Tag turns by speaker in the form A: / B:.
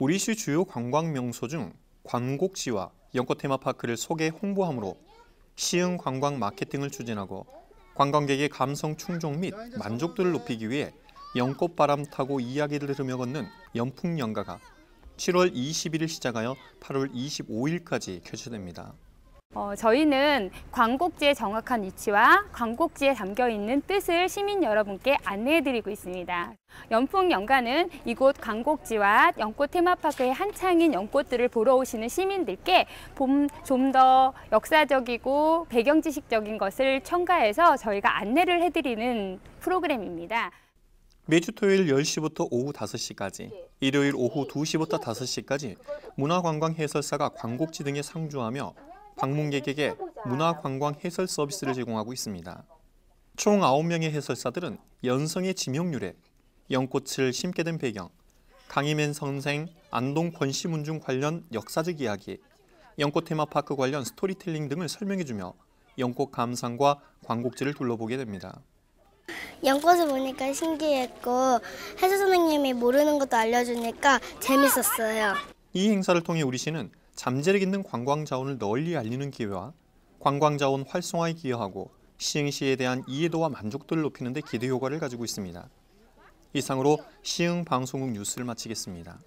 A: 우리시 주요 관광 명소 중 관곡지와 연꽃 테마파크를 소개 홍보함으로 시흥 관광 마케팅을 추진하고 관광객의 감성 충족 및 만족도를 높이기 위해 연꽃 바람 타고 이야기를 들으며 걷는 연풍 연가가 7월 21일 시작하여 8월 25일까지 개최됩니다.
B: 어, 저희는 광곡지의 정확한 위치와 광곡지에 담겨 있는 뜻을 시민 여러분께 안내해드리고 있습니다. 연풍 연가는 이곳 광곡지와 연꽃 테마파크의 한창인 연꽃들을 보러 오시는 시민들께 좀 더 역사적이고 배경지식적인 것을 첨가해서 저희가 안내를 해드리는 프로그램입니다.
A: 매주 토요일 10시부터 오후 5시까지, 일요일 오후 2시부터 5시까지 문화관광 해설사가 광곡지 등에 상주하며 방문객에게 문화관광 해설 서비스를 제공하고 있습니다. 총 9명의 해설사들은 연성의 지명률에 연꽃을 심게 된 배경, 강희맨 선생, 안동 권시문중 관련 역사적 이야기, 연꽃 테마파크 관련 스토리텔링 등을 설명해주며 연꽃 감상과 광곡지를 둘러보게 됩니다.
C: 연꽃을 보니까 신기했고 해설 선생님이 모르는 것도 알려주니까 재밌었어요.
A: 이 행사를 통해 우리 시는 잠재력 있는 관광 자원을 널리 알리는 기회와 관광 자원 활성화에 기여하고 시흥시에 대한 이해도와 만족도를 높이는 데 기대 효과를 가지고 있습니다. 이상으로 시흥 방송국 뉴스를 마치겠습니다.